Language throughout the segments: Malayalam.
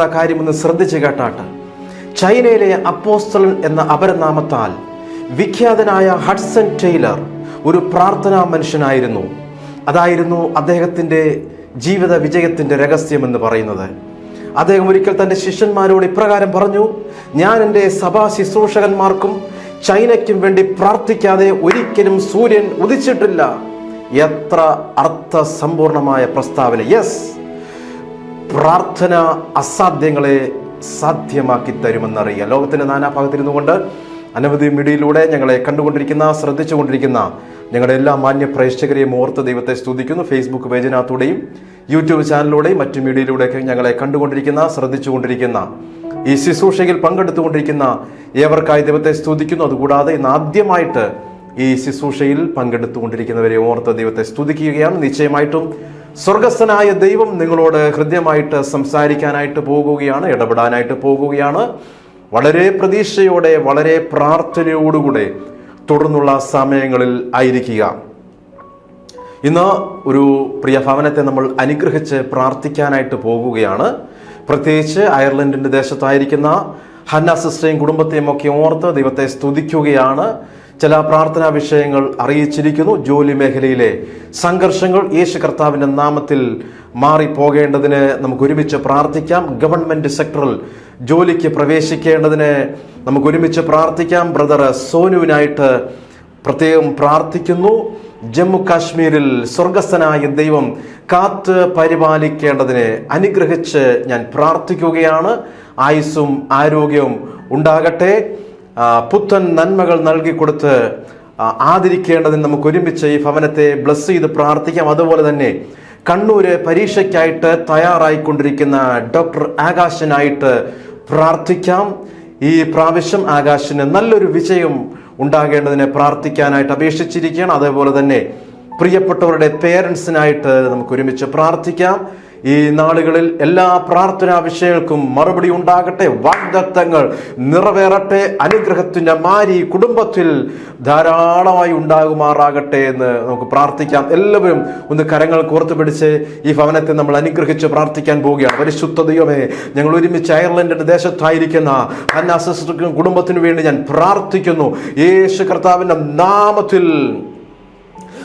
പറയാൻ പോകുന്ന കാര്യമൊന്ന് ശ്രദ്ധിച്ചു കേട്ടാട്ട്. ചൈനയിലെ അപ്പോസ്തലൻ എന്ന അപരനാമത്താൽ വിഖ്യാതനായ ഹഡ്സൺ ടൈലർ ഒരു പ്രാർത്ഥനാ മനുഷ്യനായിരുന്നു. അതായിരുന്നു അദ്ദേഹത്തിന്റെ ജീവിത വിജയത്തിന്റെ രഹസ്യമെന്ന് പറയുന്നത്. അദ്ദേഹം ഒരിക്കൽ തന്റെ ശിഷ്യന്മാരോട് ഇപ്രകാരം പറഞ്ഞു ഞാൻ എന്റെ സഭാ ശുശ്രൂഷകന്മാർക്കും ചൈനയ്ക്കും വേണ്ടി പ്രാർത്ഥിക്കാതെ ഒരിക്കലും സൂര്യൻ ഉദിച്ചിട്ടില്ല. എത്ര അർത്ഥസമ്പൂർണമായ പ്രസ്താവന. യെസ് പ്രാർത്ഥന അസാധ്യങ്ങളെ സാധ്യമാക്കി തരുമെന്നറിയുക ലോകത്തിന്റെ നാനാഭാഗത്തിരുന്നു കൊണ്ട് അനവധി മീഡിയയിലൂടെ ഞങ്ങളെ കണ്ടുകൊണ്ടിരിക്കുന്ന ശ്രദ്ധിച്ചുകൊണ്ടിരിക്കുന്ന ഞങ്ങളുടെ എല്ലാ മാന്യ പ്രേക്ഷകരെയും ഓർത്ത് ദൈവത്തെ സ്തുതിക്കുന്നു. ഫേസ്ബുക്ക് പേജിനകത്തൂടെയും യൂട്യൂബ് ചാനലിലൂടെയും മറ്റു മീഡിയയിലൂടെയൊക്കെ ഞങ്ങളെ കണ്ടുകൊണ്ടിരിക്കുന്ന ശ്രദ്ധിച്ചുകൊണ്ടിരിക്കുന്ന ഈ ശുശ്രൂഷയിൽ പങ്കെടുത്തുകൊണ്ടിരിക്കുന്ന ഏവർക്കായി ദൈവത്തെ സ്തുതിക്കുന്നു. അതുകൂടാതെ ഇന്ന് ആദ്യമായിട്ട് ഈ ശുശ്രൂഷയിൽ പങ്കെടുത്തുകൊണ്ടിരിക്കുന്നവരെ ഓർത്ത് ദൈവത്തെ സ്തുതിക്കുകയാണ്. നിശ്ചയമായിട്ടും സ്വർഗസ്ഥനായ ദൈവം നിങ്ങളോട് ഹൃദ്യമായിട്ട് സംസാരിക്കാനായിട്ട് പോകുകയാണ് ഇടപെടാനായിട്ട് പോകുകയാണ്. വളരെ പ്രതീക്ഷയോടെ വളരെ പ്രാർത്ഥനയോടുകൂടെ തുടർന്നുള്ള സമയങ്ങളിൽ ആയിരിക്കുക. ഇന്ന് ഒരു പ്രിയ ഭവനത്തെ നമ്മൾ അനുഗ്രഹിച്ച് പ്രാർത്ഥിക്കാനായിട്ട് പോകുകയാണ്. പ്രത്യേകിച്ച് അയർലൻഡിന്റെ ദേശത്തായിരിക്കുന്ന ഹന്ന സിസ്റ്റയും കുടുംബത്തെയും ഒക്കെ ഓർത്ത് ദൈവത്തെ സ്തുതിക്കുകയാണ്. ചില പ്രാർത്ഥനാ വിഷയങ്ങൾ അറിയിച്ചിരിക്കുന്നു. ജോലി മേഖലയിലെ സംഘർഷങ്ങൾ യേശു കർത്താവിന്റെ നാമത്തിൽ മാറിപ്പോകേണ്ടതിന് നമുക്ക് ഒരുമിച്ച് പ്രാർത്ഥിക്കാം. ഗവൺമെന്റ് സെക്ടറിൽ ജോലിക്ക് പ്രവേശിക്കേണ്ടതിന് നമുക്ക് ഒരുമിച്ച് പ്രാർത്ഥിക്കാം. ബ്രദർ സോനുവിനായിട്ട് പ്രത്യേകം പ്രാർത്ഥിക്കുന്നു. ജമ്മു കാശ്മീരിൽ സ്വർഗസ്ഥനായ ദൈവം കാത്ത് പരിപാലിക്കേണ്ടതിനെ അനുഗ്രഹിച്ച് ഞാൻ പ്രാർത്ഥിക്കുകയാണ്. ആയുസ്സും ആരോഗ്യവും ഉണ്ടാകട്ടെ. പുത്തൻ നന്മകൾ നൽകി കൊടുത്ത് ആദരിക്കേണ്ടതെന്ന് ആദരിക്കേണ്ടതിന് നമുക്ക് ഒരുമിച്ച് ഈ ഭവനത്തെ ബ്ലസ് ചെയ്ത് പ്രാർത്ഥിക്കാം. അതുപോലെ തന്നെ കണ്ണൂര് പരീക്ഷയ്ക്കായിട്ട് തയ്യാറായിക്കൊണ്ടിരിക്കുന്ന ഡോക്ടർ ആകാശനായിട്ട് പ്രാർത്ഥിക്കാം. ഈ പ്രാവശ്യം ആകാശിന് നല്ലൊരു വിജയം ഉണ്ടാകേണ്ടതിനെ പ്രാർത്ഥിക്കാനായിട്ട് അപേക്ഷിച്ചിരിക്കുകയാണ്. അതേപോലെ തന്നെ പ്രിയപ്പെട്ടവരുടെ പേരൻസിനായിട്ട് നമുക്ക് ഒരുമിച്ച് പ്രാർത്ഥിക്കാം. ഈ നാളുകളിൽ എല്ലാ പ്രാർത്ഥനാ വിഷയങ്ങൾക്കും മറുപടി ഉണ്ടാകട്ടെ. വാഗ്ദത്തങ്ങൾ നിറവേറട്ടെ. അനുഗ്രഹത്തിന്റെ മാരി കുടുംബത്തിൽ ധാരാളമായി ഉണ്ടാകുമാറാകട്ടെ എന്ന് നമുക്ക് പ്രാർത്ഥിക്കാം. എല്ലാവരും ഒന്ന് കരങ്ങൾ കോർത്തു പിടിച്ച് ഈ ഭവനത്തെ നമ്മൾ അനുഗ്രഹിച്ച് പ്രാർത്ഥിക്കാൻ പോവുകയാണ്. പരിശുദ്ധ ദൈവമേ ഞങ്ങൾ ഒരുമിച്ച് അയർലൻഡിന്റെ ദേശത്തായിരിക്കുന്ന അന്ന സിസ്റ്റർക്കും കുടുംബത്തിനു വേണ്ടി ഞാൻ പ്രാർത്ഥിക്കുന്നു. യേശു കർത്താവിന്റെ നാമത്തിൽ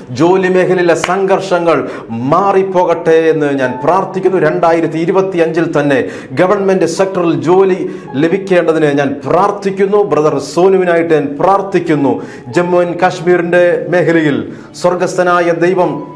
ജോലി മേഖലയിലെ സംഘർഷങ്ങൾ മാറിപ്പോകട്ടെ എന്ന് ഞാൻ പ്രാർത്ഥിക്കുന്നു. രണ്ടായിരത്തി ഇരുപത്തി അഞ്ചിൽ തന്നെ ഗവൺമെന്റ് സെക്ടറിൽ ജോലി ലഭിക്കേണ്ടതിന് ഞാൻ പ്രാർത്ഥിക്കുന്നു. ബ്രദർ സോനുവിനായിട്ട് ഞാൻ പ്രാർത്ഥിക്കുന്നു. ജമ്മു ആൻഡ് കാശ്മീരിന്റെ മേഖലയിൽ സ്വർഗസ്ഥനായ ദൈവം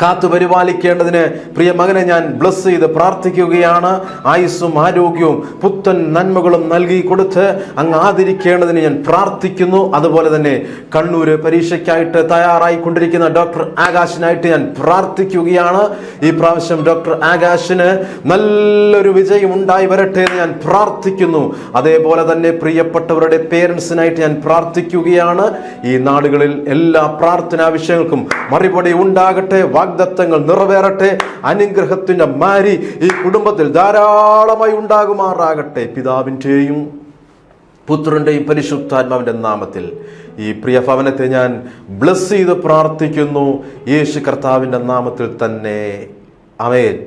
കാത്തു പരിപാലിക്കേണ്ടതിന് പ്രിയ മകനെ ഞാൻ ബ്ലസ് ചെയ്ത് പ്രാർത്ഥിക്കുകയാണ്. ആയുസ്സും ആരോഗ്യവും പുത്തൻ നന്മകളും നൽകി കൊടുത്ത് അങ്ങ് ആദരിക്കേണ്ടതിന് ഞാൻ പ്രാർത്ഥിക്കുന്നു. അതുപോലെ തന്നെ കണ്ണൂര് പരീക്ഷയ്ക്കായിട്ട് തയ്യാറായിക്കൊണ്ടിരിക്കുന്ന ഡോക്ടർ ആകാശിനായിട്ട് ഞാൻ പ്രാർത്ഥിക്കുകയാണ്. ഈ പ്രാവശ്യം ഡോക്ടർ ആകാശിന് നല്ലൊരു വിജയം ഉണ്ടായി വരട്ടെ എന്ന് ഞാൻ പ്രാർത്ഥിക്കുന്നു. അതേപോലെ തന്നെ പ്രിയപ്പെട്ടവരുടെ പേരൻസിനായിട്ട് ഞാൻ പ്രാർത്ഥിക്കുകയാണ്. ഈ നാടുകളിൽ എല്ലാ പ്രാർത്ഥനാ വിഷയങ്ങൾക്കും മറുപടി ഉണ്ടാകട്ടെ. വാഗ്ദത്തങ്ങൾ നിറവേറട്ടെ അനുഗ്രഹത്തിന്റെ മാരി ഈ കുടുംബത്തിൽ ധാരാളമായി ഉണ്ടാകുമാറാകട്ടെ. പിതാവിന്റെയും പുത്രന്റെയും പരിശുദ്ധാത്മാവിന്റെ നാമത്തിൽ ഈ പ്രിയ ഭവനത്തെ ഞാൻ ബ്ലസ് ചെയ്ത് പ്രാർത്ഥിക്കുന്നു. യേശു കർത്താവിന്റെ നാമത്തിൽ തന്നെ. അമേൻ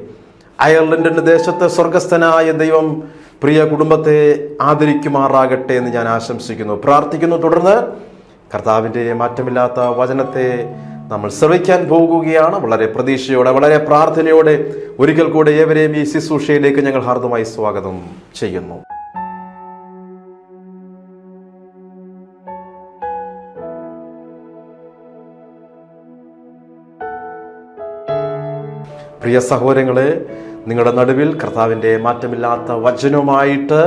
അയർലൻഡിന്റെ ദേശത്തെ സ്വർഗസ്ഥനായ ദൈവം പ്രിയ കുടുംബത്തെ ആദരിക്കുമാറാകട്ടെ എന്ന് ഞാൻ ആശംസിക്കുന്നു. പ്രാർത്ഥിക്കുന്നു തുടർന്ന് കർത്താവിന്റെ മാറ്റമില്ലാത്ത വചനത്തെ നമ്മൾ ശ്രവിക്കാൻ പോകുകയാണ്. വളരെ പ്രതീക്ഷയോടെ വളരെ പ്രാർത്ഥനയോടെ ഒരിക്കൽ കൂടെ ഏവരെയും ഈ ശുശ്രൂഷയിലേക്ക് ഞങ്ങൾ ഹാർദമായി സ്വാഗതം ചെയ്യുന്നു. പ്രിയ സഹോദരങ്ങളെ നിങ്ങളുടെ നടുവിൽ കർത്താവിന്റെ മാറ്റമില്ലാത്ത വചനവുമായിട്ട്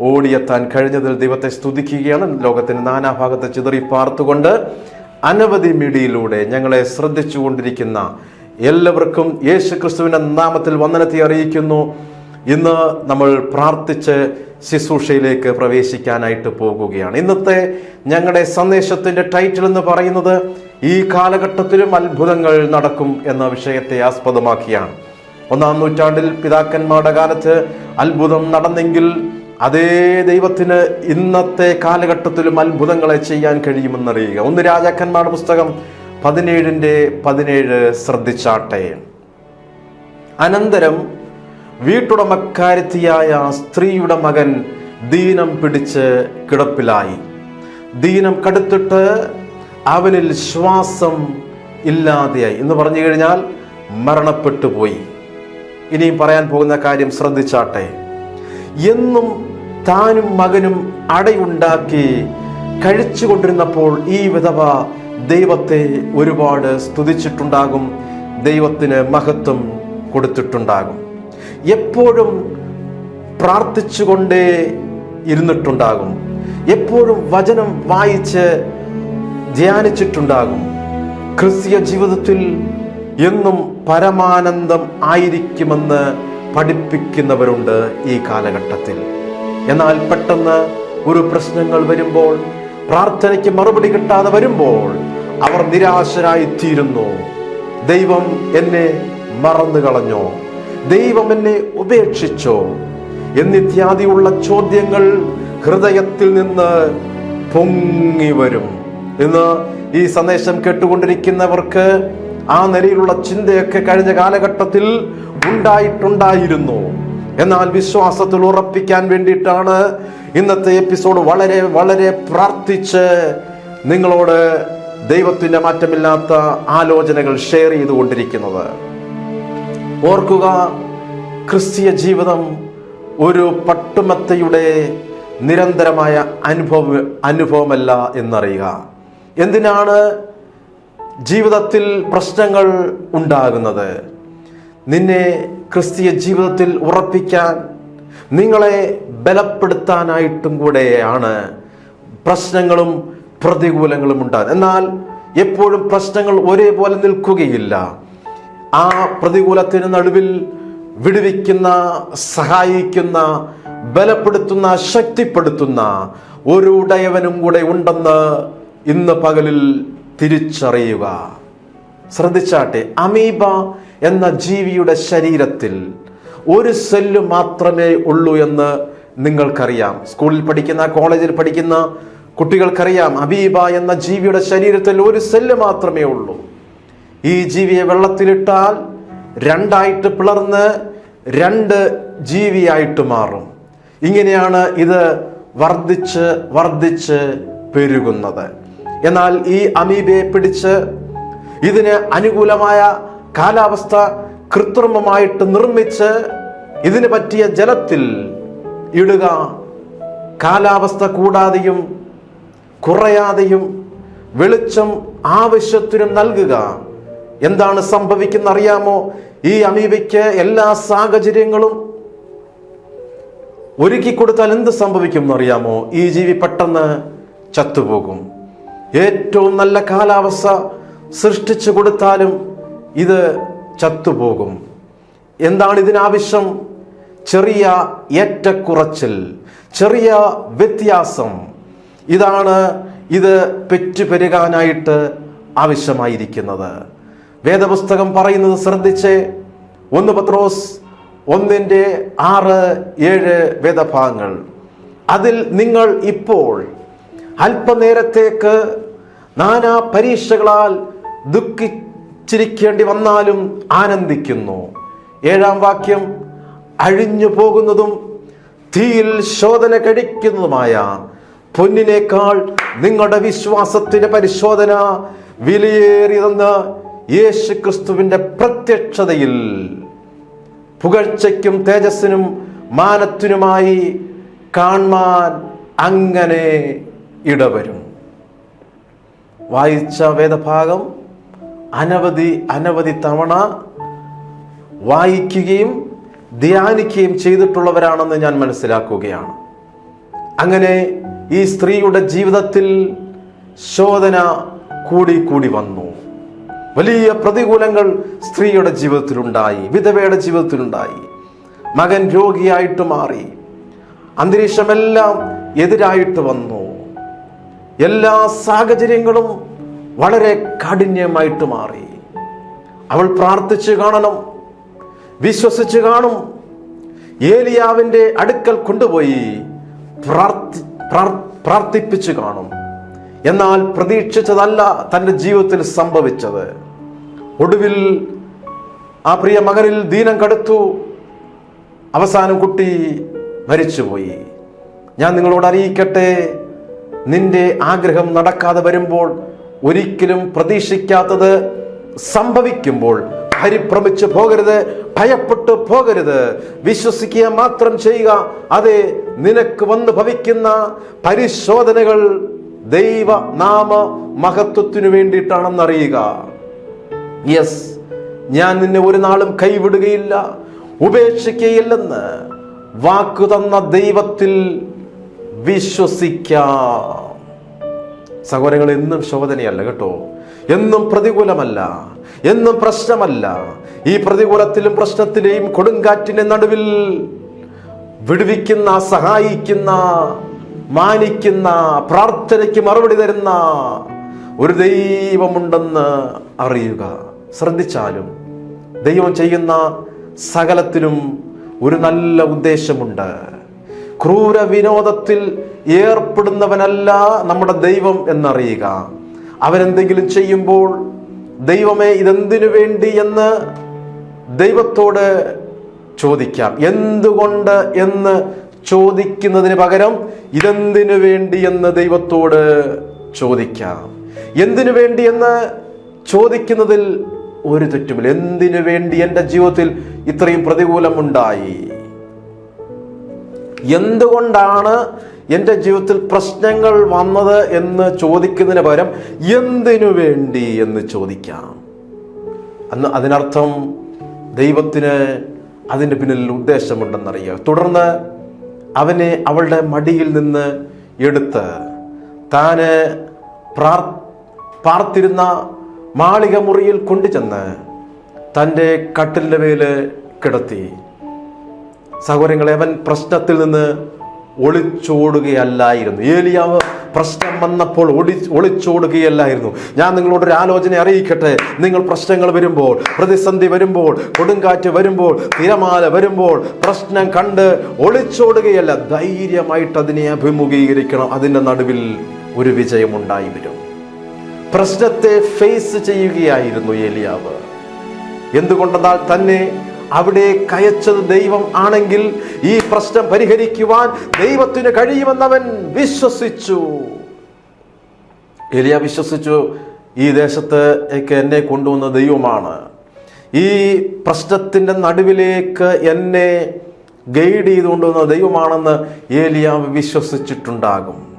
ഓടിയെത്താൻ കഴിഞ്ഞതിൽ ദൈവത്തെ സ്തുതിക്കുകയാണ്. ലോകത്തിന്റെ നാനാഭാഗത്ത് ചിതറി പാർത്തുകൊണ്ട് അനവധി മീഡിയയിലൂടെ ഞങ്ങളെ ശ്രദ്ധിച്ചുകൊണ്ടിരിക്കുന്ന എല്ലാവർക്കും യേശു ക്രിസ്തുവിന്റെ നാമത്തിൽ വന്ദനത്തെ അറിയിക്കുന്നു. ഇന്ന് നമ്മൾ പ്രാർത്ഥിച്ച് ശുശ്രൂഷയിലേക്ക് പ്രവേശിക്കാനായിട്ട് പോകുകയാണ്. ഇന്നത്തെ ഞങ്ങളുടെ സന്ദേശത്തിന്റെ ടൈറ്റിൽ എന്ന് പറയുന്നത് ഈ കാലഘട്ടത്തിലും അത്ഭുതങ്ങൾ നടക്കും എന്ന വിഷയത്തെ ആസ്പദമാക്കിയാണ്. ഒന്നാം നൂറ്റാണ്ടിൽ പിതാക്കന്മാരുടെ കാലത്ത് അത്ഭുതം നടന്നെങ്കിൽ അതേ ദൈവത്തിന് ഇന്നത്തെ കാലഘട്ടത്തിലും അത്ഭുതങ്ങളെ ചെയ്യാൻ കഴിയുമെന്നറിയുക. ഒന്ന് രാജാക്കന്മാരുടെ പുസ്തകം പതിനേഴിന്റെ പതിനേഴ് ശ്രദ്ധിച്ചാട്ടെ. അനന്തരം വീട്ടുടമക്കാരത്തിയായ സ്ത്രീയുടെ മകൻ ദീനം പിടിച്ച് കിടപ്പിലായി. ദീനം കടുത്തിട്ട് അവനിൽ ശ്വാസം ഇല്ലാതെയായി. എന്ന് പറഞ്ഞു കഴിഞ്ഞാൽ മരണപ്പെട്ടു പോയി ഇനിയും പറയാൻ പോകുന്ന കാര്യം ശ്രദ്ധിച്ചാട്ടെ. എന്നും താനും മകനും അടയുണ്ടാക്കി കഴിച്ചുകൊണ്ടിരുന്നപ്പോൾ ഈ വിധവ ദൈവത്തെ ഒരുപാട് സ്തുതിച്ചിട്ടുണ്ടാകും ദൈവത്തിന് മഹത്വം കൊടുത്തിട്ടുണ്ടാകും. എപ്പോഴും പ്രാർത്ഥിച്ചുകൊണ്ടേ ഇരുന്നിട്ടുണ്ടാകും. എപ്പോഴും വചനം വായിച്ച് ധ്യാനിച്ചിട്ടുണ്ടാകും. ക്രിസ്തീയ ജീവിതത്തിൽ എന്നും പരമാനന്ദം ആയിരിക്കുമെന്ന് പഠിപ്പിക്കുന്നവരുണ്ട് ഈ കാലഘട്ടത്തിൽ. എന്നാൽ പെട്ടെന്ന് ഒരു പ്രശ്നങ്ങൾ വരുമ്പോൾ പ്രാർത്ഥനയ്ക്ക് മറുപടി കിട്ടാതെ വരുമ്പോൾ അവർ നിരാശരായി തീരുന്നു ദൈവം എന്നെ മറന്നു കളഞ്ഞോ? ദൈവം എന്നെ ഉപേക്ഷിച്ചോ? എന്നിത്യാദിയുള്ള ചോദ്യങ്ങൾ ഹൃദയത്തിൽ നിന്ന് പൊങ്ങി വരും. ഇന്ന് ഈ സന്ദേശം കേട്ടുകൊണ്ടിരിക്കുന്നവർക്ക് ആ നിലയിലുള്ള ചിന്തയൊക്കെ കഴിഞ്ഞ കാലഘട്ടത്തിൽ ഉണ്ടായിട്ടുണ്ടായിരുന്നു. എന്നാൽ വിശ്വാസത്തിൽ ഉറപ്പിക്കാൻ വേണ്ടിയിട്ടാണ് ഇന്നത്തെ എപ്പിസോഡ് വളരെ വളരെ പ്രാർത്ഥിച്ച് നിങ്ങളോട് ദൈവത്തിന്റെ മാറ്റമില്ലാത്ത ആലോചനകൾ ഷെയർ ചെയ്തുകൊണ്ടിരിക്കുന്നത്. ഓർക്കുക ക്രിസ്തീയ ജീവിതം ഒരു പട്ടുമത്തയുടെ നിരന്തരമായ അനുഭവ അനുഭവമല്ല എന്നറിയുക. എന്തിനാണ് ജീവിതത്തിൽ പ്രശ്നങ്ങൾ ഉണ്ടാകുന്നത്? നിന്നെ ക്രിസ്തീയ ജീവിതത്തിൽ ഉറപ്പിക്കാൻ നിങ്ങളെ ബലപ്പെടുത്താനായിട്ടും കൂടെയാണ് പ്രശ്നങ്ങളും പ്രതികൂലങ്ങളും ഉണ്ടാകുന്നത്. എന്നാൽ എപ്പോഴും പ്രശ്നങ്ങൾ ഒരേപോലെ നിൽക്കുകയില്ല. ആ പ്രതികൂലത്തിന് നടുവിൽ വിടുവിക്കുന്ന സഹായിക്കുന്ന ബലപ്പെടുത്തുന്ന ശക്തിപ്പെടുത്തുന്ന ഒരു ഉടയവനും കൂടെ ഉണ്ടെന്ന് ഇന്ന് പകലിൽ തിരിച്ചറിയുക. ശ്രദ്ധിച്ചാട്ടെ അമീബ എന്ന ജീവിയുടെ ശരീരത്തിൽ ഒരു സെല്ല് മാത്രമേ ഉള്ളൂ എന്ന് നിങ്ങൾക്കറിയാം. സ്കൂളിൽ പഠിക്കുന്ന കോളേജിൽ പഠിക്കുന്ന കുട്ടികൾക്കറിയാം അബീബ എന്ന ജീവിയുടെ ശരീരത്തിൽ ഒരു സെല്ല് മാത്രമേ ഉള്ളൂ. ഈ ജീവിയെ വെള്ളത്തിലിട്ടാൽ രണ്ടായിട്ട് പിളർന്ന് രണ്ട് ജീവിയായിട്ട് മാറും. ഇങ്ങനെയാണ് ഇത് വർദ്ധിച്ച് വർദ്ധിച്ച് പെരുകുന്നത്. എന്നാൽ ഈ അമീബയെ പിടിച്ച് ഇതിന് അനുകൂലമായ കാലാവസ്ഥ കൃത്രിമമായിട്ട് നിർമ്മിച്ച് ഇതിന് പറ്റിയ ജലത്തിൽ ഇടുക കാലാവസ്ഥ കൂടാതെയും കുറയാതെയും വെളിച്ചം ആവശ്യത്തിനും നൽകുക. എന്താണ് സംഭവിക്കുന്ന അറിയാമോ ഈ അമീബയ്ക്ക് എല്ലാ സാഹചര്യങ്ങളും ഒരുക്കി കൊടുത്താൽ എന്ത് സംഭവിക്കും എന്നറിയാമോ ഈ ജീവി പെട്ടെന്ന് ചത്തുപോകും. ഏറ്റവും നല്ല കാലാവസ്ഥ സൃഷ്ടിച്ചു കൊടുത്താലും ഇത് ചത്തുപോകും. എന്താണ് ഇതിനാവശ്യം? ചെറിയ ഏറ്റക്കുറച്ചിൽ ചെറിയ വ്യത്യാസം. ഇതാണ് ഇത് പെറ്റുപെരുകാനായിട്ട് ആവശ്യമായിരിക്കുന്നത്. വേദപുസ്തകം പറയുന്നത് ശ്രദ്ധിച്ച്. ഒന്ന് പത്രോസ് ഒന്നിന്റെ ആറ് ഏഴ് വേദഭാഗങ്ങൾ. അതിൽ നിങ്ങൾ ഇപ്പോൾ അല്പനേരത്തേക്ക് നാനാ പരീക്ഷകളാൽ ദുഃഖിച്ചിരിക്കേണ്ടി വന്നാലും ആനന്ദിക്കുന്നു. ഏഴാം വാക്യം അഴിഞ്ഞു പോകുന്നതും തീയിൽ ശോധന കഴിക്കുന്നതുമായ പൊന്നിനേക്കാൾ നിങ്ങളുടെ വിശ്വാസത്തിന്റെ പരിശോധന വിലയേറിയതെന്ന് യേശു ക്രിസ്തുവിന്റെ പ്രത്യക്ഷതയിൽ പുകഴ്ചയ്ക്കും തേജസ്സിനും മാനത്തിനുമായി കാണാൻ അങ്ങനെ ഇടവരും. വായിച്ച വേദഭാഗം അനവധി അനവധി തവണ വായിക്കുകയും ധ്യാനിക്കുകയും ചെയ്തിട്ടുള്ളവരാണെന്ന് ഞാൻ മനസ്സിലാക്കുകയാണ്. അങ്ങനെ ഈ സ്ത്രീയുടെ ജീവിതത്തിൽ ശോധന കൂടി കൂടി വന്നു. വലിയ പ്രതികൂലങ്ങൾ സ്ത്രീയുടെ ജീവിതത്തിലുണ്ടായി വിധവയുടെ ജീവിതത്തിലുണ്ടായി. മകൻ രോഗിയായിട്ട് മാറി അന്തരീക്ഷമെല്ലാം എതിരായിട്ട് വന്നു. എല്ലാ സാഹചര്യങ്ങളും വളരെ കാഠിന്യമായിട്ട് മാറി. അവൾ പ്രാർത്ഥിച്ചു കാണണം വിശ്വസിച്ചു കാണും. ഏലിയാവിന്റെ അടുക്കൽ കൊണ്ടുപോയി പ്രാർത്ഥി പ്രാർത്ഥിപ്പിച്ചു കാണും. എന്നാൽ പ്രതീക്ഷിച്ചതല്ല തന്റെ ജീവിതത്തിൽ സംഭവിച്ചത്. ഒടുവിൽ ആ പ്രിയ മകനിൽ ദീനം കടുത്തു. അവസാനം കുട്ടി മരിച്ചുപോയി. ഞാൻ നിങ്ങളോട് അറിയിക്കട്ടെ നിന്റെ ആഗ്രഹം നടക്കാതെ വരുമ്പോൾ ഒരിക്കലും പ്രതീക്ഷിക്കാത്തത് സംഭവിക്കുമ്പോൾ പരിഭ്രമിച്ച് പോകരുത് ഭയപ്പെട്ടു പോകരുത്. വിശ്വസിക്കുക മാത്രം ചെയ്യുക അതെ നിനക്ക് വന്ന് ഭവിക്കുന്ന പരിശോധനകൾ ദൈവ നാമ മഹത്വത്തിനു വേണ്ടിയിട്ടാണെന്നറിയുക. യെസ് ഞാൻ നിന്നെ ഒരു നാളും കൈവിടുകയില്ല ഉപേക്ഷിക്കുകയില്ലെന്ന് വാക്കു തന്ന ദൈവത്തിൽ വിശ്വസിക്കാം. സഹോദരങ്ങൾ എന്നും ശോധനയല്ല കേട്ടോ. എന്നും പ്രതികൂലമല്ല. എന്നും പ്രശ്നമല്ല. ഈ പ്രതികൂലത്തിലും പ്രശ്നത്തിലെയും കൊടുങ്കാറ്റിന്റെ നടുവിൽ വിടുവിക്കുന്ന സഹായിക്കുന്ന മാനിക്കുന്ന പ്രാർത്ഥനയ്ക്ക് മറുപടി തരുന്ന ഒരു ദൈവമുണ്ടെന്ന് അറിയുക. ശ്രദ്ധിച്ചാലും ദൈവം ചെയ്യുന്ന സകലത്തിനും ഒരു നല്ല ഉദ്ദേശമുണ്ട്. ക്രൂര വിനോദത്തിൽ ഏർപ്പെടുന്നവനല്ല നമ്മുടെ ദൈവം എന്നറിയുക. അവനെന്തെങ്കിലും ചെയ്യുമ്പോൾ ദൈവമേ ഇതെന്തിനു വേണ്ടി എന്ന് ദൈവത്തോട് ചോദിക്കാം. എന്തുകൊണ്ട് എന്ന് ചോദിക്കുന്നതിന് പകരം ഇതെന്തിനു വേണ്ടി എന്ന് ദൈവത്തോട് ചോദിക്കാം. എന്തിനു വേണ്ടി എന്ന് ചോദിക്കുന്നതിൽ ഒരു തെറ്റുമില്ല. എന്തിനു വേണ്ടി എന്റെ ജീവിതത്തിൽ ഇത്രയും പ്രതികൂലമുണ്ടായി എന്തുകൊണ്ടാണ് എന്റെ ജീവിതത്തിൽ പ്രശ്നങ്ങൾ വന്നത് എന്ന് ചോദിക്കുന്നതിന് പകരം എന്തിനു വേണ്ടി എന്ന് ചോദിക്കാം. അന്ന് അതിനർത്ഥം ദൈവത്തിന് അതിന്റെ പിന്നിൽ ഉദ്ദേശമുണ്ടെന്നറിയുക. തുടർന്ന് അവനെ അവളുടെ മടിയിൽ നിന്ന് എടുത്ത് താന് പ്രാർ പാർത്തിരുന്ന മാളിക മുറിയിൽ കൊണ്ടുചെന്ന് തന്റെ കട്ടിലിന്റെ മേൽ കിടത്തി. സഹോദരങ്ങളെ അവൻ പ്രശ്നത്തിൽ നിന്ന് ഒളിച്ചോടുകയല്ലായിരുന്നു. ഏലിയാവ് പ്രശ്നം വന്നപ്പോൾ ഒളി ഒളിച്ചോടുകയല്ലായിരുന്നു. ഞാൻ നിങ്ങളോട് ഒരു ആലോചന അറിയിക്കട്ടെ. നിങ്ങൾ പ്രശ്നങ്ങൾ വരുമ്പോൾ പ്രതിസന്ധി വരുമ്പോൾ കൊടുങ്കാറ്റ് വരുമ്പോൾ തിരമാല വരുമ്പോൾ പ്രശ്നം കണ്ട് ഒളിച്ചോടുകയല്ല ധൈര്യമായിട്ട് അതിനെ അഭിമുഖീകരിക്കണം. അതിന്റെ നടുവിൽ ഒരു വിജയമുണ്ടായി വരും പ്രശ്നത്തെ ഫേസ് ചെയ്യുകയായിരുന്നു ഏലിയാവ്. എന്തുകൊണ്ടെന്നാൽ തന്നെ അവിടെ കയച്ചത് ദൈവം ആണെങ്കിൽ ഈ പ്രശ്നം പരിഹരിക്കുവാൻ ദൈവത്തിന് കഴിയുമെന്നവൻ വിശ്വസിച്ചു. എലിയ വിശ്വസിച്ചു ഈ ദേശത്തേക്ക് എന്നെ കൊണ്ടുവന്ന ദൈവമാണ്. ഈ പ്രശ്നത്തിന്റെ നടുവിലേക്ക് എന്നെ ഗൈഡ് ചെയ്തുകൊണ്ടുവന്ന ദൈവമാണെന്ന് ഏലിയാവ് വിശ്വസിച്ചിട്ടുണ്ടാകും.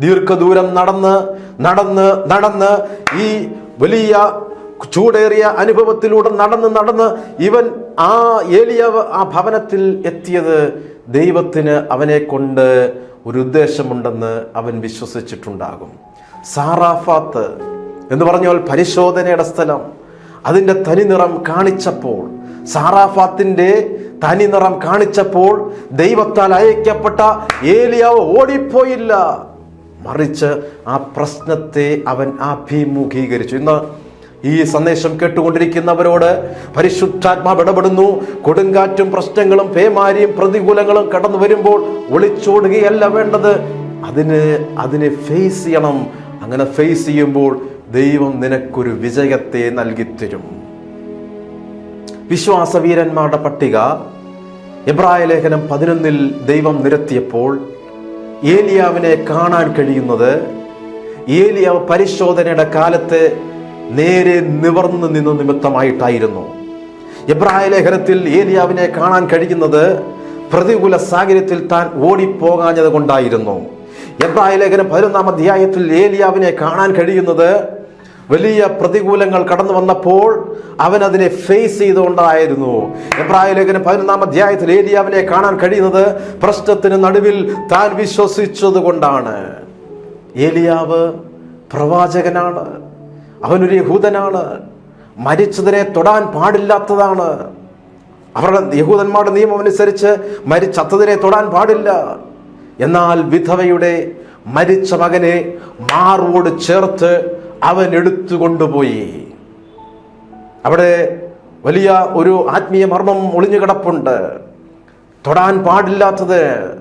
ദീർഘദൂരം നടന്ന് നടന്ന് നടന്ന് ഈ വലിയ ചൂടേറിയ അനുഭവത്തിലൂടെ നടന്ന് നടന്ന് ഇവൻ ആ ഏലിയാവ് ആ ഭവനത്തിൽ എത്തിയത് ദൈവത്തിന് അവനെ കൊണ്ട് ഒരു ഉദ്ദേശമുണ്ടെന്ന് അവൻ വിശ്വസിച്ചിട്ടുണ്ടാകും. സാറാഫാത്ത് എന്ന് പറഞ്ഞാൽ പരിശോധനയുടെ സ്ഥലം. അതിന്റെ തനിനിറം കാണിച്ചപ്പോൾ സാറാഫാത്തിന്റെ തനിനിറം കാണിച്ചപ്പോൾ ദൈവത്താൽ അയക്കപ്പെട്ട ഏലിയാവ് ഓടിപ്പോയില്ല. മറിച്ച് ആ പ്രശ്നത്തെ അവൻ അഭിമുഖീകരിച്ചു. ഇന്ന് ഈ സന്ദേശം കേട്ടുകൊണ്ടിരിക്കുന്നവരോട് പരിശുദ്ധാത്മാവ് ഇടപെടുന്നു. കൊടുങ്കാറ്റും പ്രശ്നങ്ങളും പേമാരിയും പ്രതികൂലങ്ങളും കടന്നു വരുമ്പോൾ ഒളിച്ചോടുകയല്ല വേണ്ടത്. അതിന് അതിനെ ഫേസ് ചെയ്യണം. അങ്ങനെ ഫേസ് ചെയ്യുമ്പോൾ ദൈവം നിനക്കൊരു വിജയത്തെ നൽകിത്തരും. വിശ്വാസവീരന്മാരുടെ പട്ടിക. എബ്രായ ലേഖനം പതിനൊന്നിൽ ദൈവം നിരത്തിയപ്പോൾ ഏലിയാവിനെ കാണാൻ കഴിയുന്നത്. ഏലിയാവ് പരിശോധനയുടെ കാലത്ത് നേരെ നിവർന്നു നിന്ന നിമിത്തമായിട്ടായിരുന്നു. എബ്രായ ലേഖനത്തിൽ ഏലിയാവിനെ കാണാൻ കഴിയുന്നത് പ്രതികൂല സാഹചര്യത്തിൽ താൻ ഓടിപ്പോകാഞ്ഞത് കൊണ്ടായിരുന്നു. എബ്രായ ലേഖനം പതിനൊന്നാം അധ്യായത്തിൽ ഏലിയാവിനെ കാണാൻ കഴിയുന്നത് വലിയ പ്രതികൂലങ്ങൾ കടന്നു വന്നപ്പോൾ അവൻ അതിനെ ഫേസ് ചെയ്തുകൊണ്ടായിരുന്നു. എബ്രായ ലേഖനം പതിനൊന്നാം അധ്യായത്തിൽ ഏലിയാവിനെ കാണാൻ കഴിയുന്നത് പ്രശ്നത്തിന് നടുവിൽ താൻ വിശ്വസിച്ചത് കൊണ്ടാണ്. ഏലിയാവ് പ്രവാചകനാണ്. അവനൊരു യഹൂദനാണ്. മരിച്ചതിനെ തൊടാൻ പാടില്ലാത്തതാണ്. അവരുടെ യഹൂദന്മാരുടെ നിയമം അനുസരിച്ച് മരിച്ചത്തതിനെ തൊടാൻ പാടില്ല. എന്നാൽ വിധവയുടെ മരിച്ച മകനെ മാറോട് ചേർത്ത് അവൻ എടുത്തുകൊണ്ടുപോയി. അവിടെ വലിയ ഒരു ആത്മീയ മർമ്മം ഒളിഞ്ഞു കിടപ്പുണ്ട്. തൊടാൻ പാടില്ലാത്തത്